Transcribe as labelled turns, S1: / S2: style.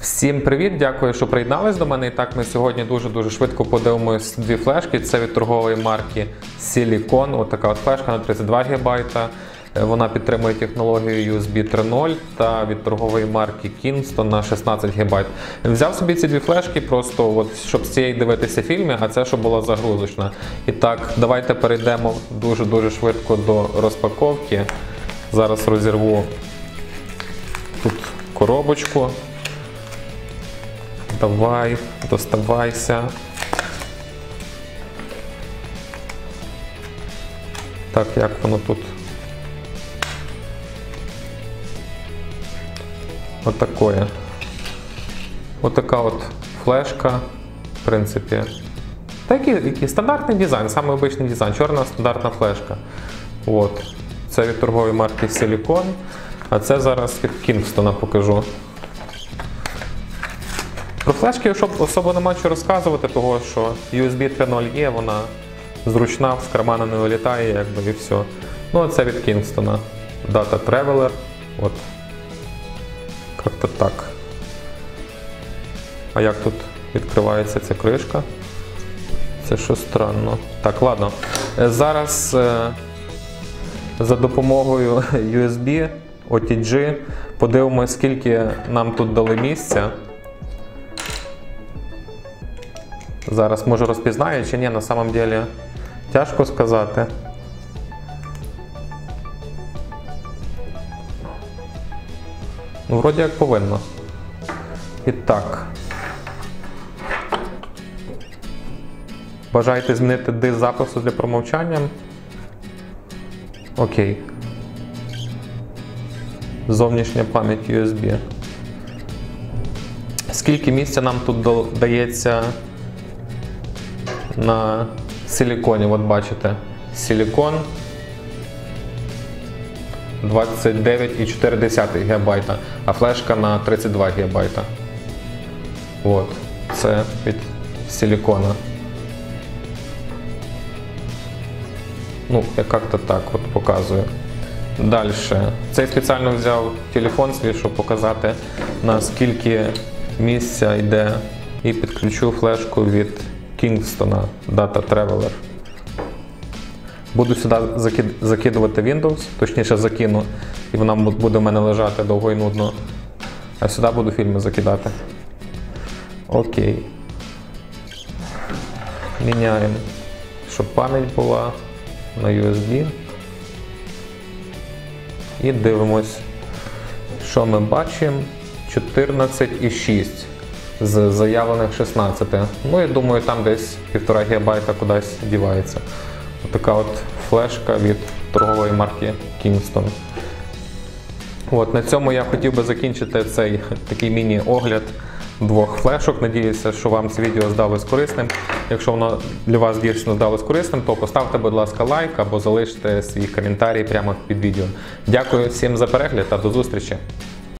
S1: Всім привіт! Дякую, що приєднались до мене. І так, ми сьогодні дуже-дуже швидко подивимось дві флешки. Це від торгової марки Silicon. Ось така от флешка на 32 ГБ. Е, Вона підтримує технологію USB 3.0 та від торгової марки Kingston на 16 ГБ. Взяв собі ці дві флешки, просто от, щоб з цієї дивитися фільми, а це щоб була загрузочна. І так, давайте перейдемо дуже-дуже швидко до розпаковки. Зараз розірву тут коробочку. Давай, доставайся. Так, як воно тут? Отакое. Отака от флешка, в принципі. Такий який стандартний дизайн, саме обичний дизайн, чорна стандартна флешка. От. Це від торгової марки Silicon, а це зараз від Kingston покажу. Про флешки особо нема що розказувати, того що USB 3.0 є, вона зручна, з кармана не вилітає, якби і все. Ну, а це від Kingston. Data Traveler. От. Як-то так. А як тут відкривається ця кришка? Це що странно. Так, ладно. Е, Зараз е, за допомогою USB OTG подивимося, скільки нам тут дали місця. Зараз може розпізнає чи ні, на самом деле тяжко сказати. Ну, вроді як повинно. І так. Бажаєте змінити диск запису для промовчання? Окей. Зовнішня пам'ять USB. Скільки місця нам тут дається на силіконі, от бачите, силікон 29,4 ГБ, а флешка на 32 ГБ. От, це від силікона. Ну, я як-то так от показую. Далі. Цей спеціально взяв телефон свій, щоб показати, наскільки місця йде. І підключу флешку від Kingston Data Traveler. Буду сюди закидувати Windows, точніше закину, і вона буде в мене лежати довго і нудно. А сюди буду фільми закидати. Окей. Міняємо, щоб пам'ять була на USB. І дивимось, що ми бачимо. 14,6 з заявлених 16. Ну, я думаю, там десь 1,5 ГБ кудись дівається. Отака от флешка від торгової марки Kingston. От, на цьому я хотів би закінчити цей такий міні-огляд двох флешок. Надіюся, що вам це відео здалось корисним. Якщо воно для вас дійсно здалось корисним, то поставте, будь ласка, лайк або залиште свій коментарі прямо під відео. Дякую всім за перегляд та до зустрічі!